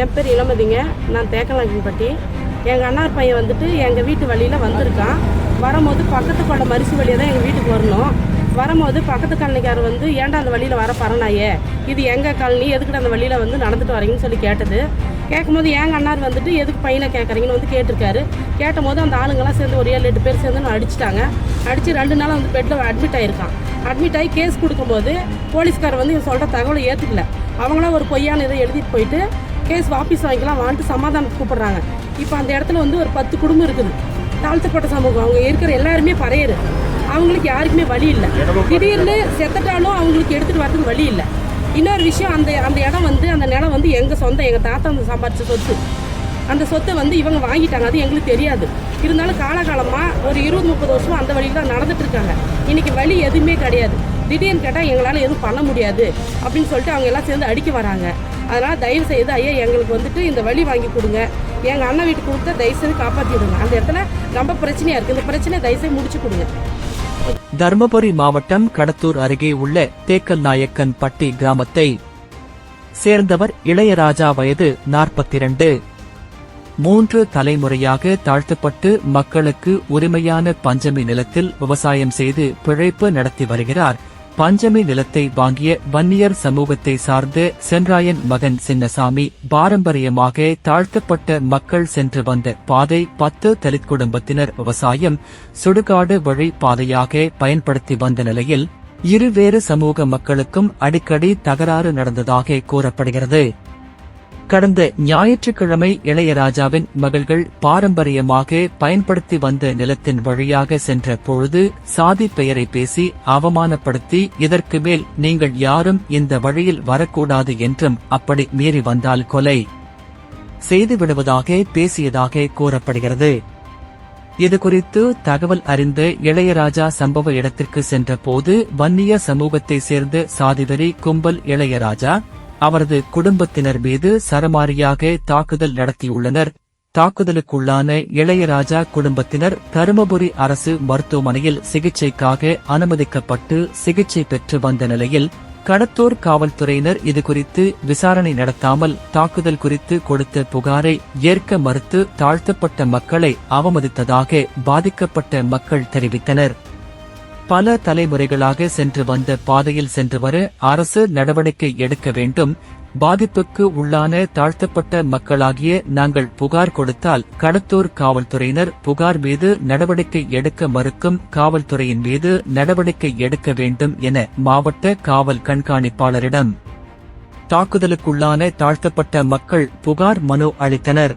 என் பேர் இளமதிங்க. நான் தேக்கலாங்கிப்பட்டி எங்கள் அண்ணார் பையன் வந்துட்டு எங்கள் வீட்டு வழியில் வந்திருக்கான். வரும்போது பக்கத்து கொண்ட மரிசி வழியாக தான் எங்கள் வீட்டுக்கு வரணும். வரும்போது பக்கத்து காலனிக்கார் வந்து ஏன்டா அந்த வழியில் வர பரணாயே? இது எங்கள் காலனி? எதுக்குடா அந்த வழியில் வந்து நடந்துட்டு வரீங்கன்னு சொல்லி கேட்டது. கேட்கும்போது எங்கள் அண்ணார் வந்துட்டு எதுக்கு பையனை கேட்குறீங்கன்னு வந்து கேட்டிருக்காரு. கேட்டபோது அந்த ஆளுங்கெல்லாம் சேர்ந்து ஒரு ஏழு எட்டு பேர் சேர்ந்து நான் அடிச்சிட்டாங்க. அடித்து ரெண்டு நாள் வந்து பெட்டில் அட்மிட் ஆகிருக்கான் அட்மிட் ஆகி கேஸ் கொடுக்கும்போது போலீஸ்கார் வந்து இவன் சொல்கிற தகவலை ஏற்றுக்கல அவங்களாம் ஒரு பொய்யான இதை எழுதிட்டு போயிட்டு கேஸ் வாபீஸ் வாங்கிக்கலாம் வான்ட்டு சமாதானம் கூப்பிடுறாங்க. இப்போ அந்த இடத்துல வந்து ஒரு பத்து குடும்பம் இருக்குது. தாழ்த்தப்பட்ட சமூகம் அவங்க இருக்கிற எல்லாருமே பறையரு. அவங்களுக்கு யாருக்குமே வழி இல்லை. திடீர்னு செத்துட்டாலும் அவங்களுக்கு எடுத்துகிட்டு வரதுக்கு வழி இல்லை. இன்னொரு விஷயம் அந்த அந்த இடம் வந்து அந்த நிலம் வந்து எங்கள் சொந்தம் எங்கள் தாத்தா வந்து சம்பாதிச்ச சொத்து. அந்த சொத்தை வந்து இவங்க வாங்கிட்டாங்க அது எங்களுக்கு தெரியாது. இருந்தாலும் காலகாலமாக ஒரு இருபது முப்பது வருஷம் அந்த வழியில் தான் நடந்துட்டு இருக்காங்க. இன்றைக்கி வழி எதுவுமே கிடையாது. திடீர்னு கேட்டால் எங்களால் எதுவும் பண்ண முடியாது. அப்படின்னு சொல்லிட்டு அவங்க எல்லாம் சேர்ந்து அடிக்க வராங்க. அதனால் தயவு செய்து ஐயா எங்களுக்கு வந்துட்டு இந்த வழி வாங்கி கொடுங்க. எங்கள் அண்ணன் வீட்டுக்கு கொடுத்தா தயவு செய்து காப்பாற்றிடுங்க அந்த இடத்துல ரொம்ப பிரச்சனையாக இருக்குது இந்த பிரச்சனையை தயவு செய்து முடிச்சு கொடுங்க. தருமபுரி மாவட்டம் கடத்தூர் அருகே உள்ள தேக்கல் நாயக்கன் பட்டி கிராமத்தை சேர்ந்தவர் இளையராஜா வயது 42 மூன்று தலைமுறையாக தாழ்த்தப்பட்டு மக்களுக்கு உரிமையான பஞ்சமி நிலத்தில் விவசாயம் செய்து பிழைப்பு நடத்தி வருகிறார். பஞ்சமி நிலத்தை வாங்கிய வன்னியர் சமூகத்தை சார்ந்த சென்றாயன் மகன் சின்னசாமி பாரம்பரியமாக தாழ்த்தப்பட்ட மக்கள் சென்று வந்த பாதை பத்து தலித் குடும்பத்தினர் விவசாயம் சுடுகாடு வழி பாதையாக பயன்படுத்தி வந்த நிலையில் இருவேறு சமூக மக்களுக்கும் அடிக்கடி தகராறு நடந்ததாக கூறப்படுகிறது. கடந்த ஞாயிற்றுக்கிழமை இளையராஜாவின் மகள்கள் பாரம்பரியமாக பயன்படுத்தி வந்த நிலத்தின் வழியாக சென்ற பொழுது சாதி பெயரை பேசி அவமானப்படுத்தி இதற்கு மேல் நீங்கள் யாரும் இந்த வழியில் வரக்கூடாது என்றும் அப்படி மீறி வந்தால் கொலை செய்துவிடுவதாக பேசியதாக கூறப்படுகிறது. இதுகுறித்து தகவல் அறிந்த இளையராஜா சம்பவ இடத்திற்கு சென்றபோது வன்னிய சமூகத்தை சேர்ந்த சாதிவெறி கும்பல் இளையராஜா அவரது குடும்பத்தினர் மீது சரமாரியாக தாக்குதல் நடத்தியுள்ளனர். தாக்குதலுக்குள்ளான இளையராஜா குடும்பத்தினர் தருமபுரி அரசு மருத்துவமனையில் சிகிச்சைக்காக அனுமதிக்கப்பட்டு சிகிச்சை பெற்று வந்த நிலையில் கடத்தூர் காவல்துறையினர் இதுகுறித்து விசாரணை நடத்தாமல் தாக்குதல் குறித்து கொடுத்த புகாரை ஏற்க மறுத்து தாழ்த்தப்பட்ட மக்களை அவமதித்ததாக பாதிக்கப்பட்ட மக்கள் தெரிவித்தனர். பல தலைமுறைகளாக சென்று வந்த பாதையில் சென்று வர அரசு நடவடிக்கை எடுக்க வேண்டும். பாதிப்புக்கு உள்ளான தாழ்த்தப்பட்ட மக்களாகிய நாங்கள் புகார் கொடுத்தால் கடத்தூர் காவல்துறையினர் புகார் மீது நடவடிக்கை எடுக்க மறுக்கும். காவல்துறையின் மீது நடவடிக்கை எடுக்க வேண்டும் என மாவட்ட காவல் கண்காணிப்பாளரிடம் தாக்குதலுக்குள்ளான தாழ்த்தப்பட்ட மக்கள் புகார் மனு அளித்தனர்.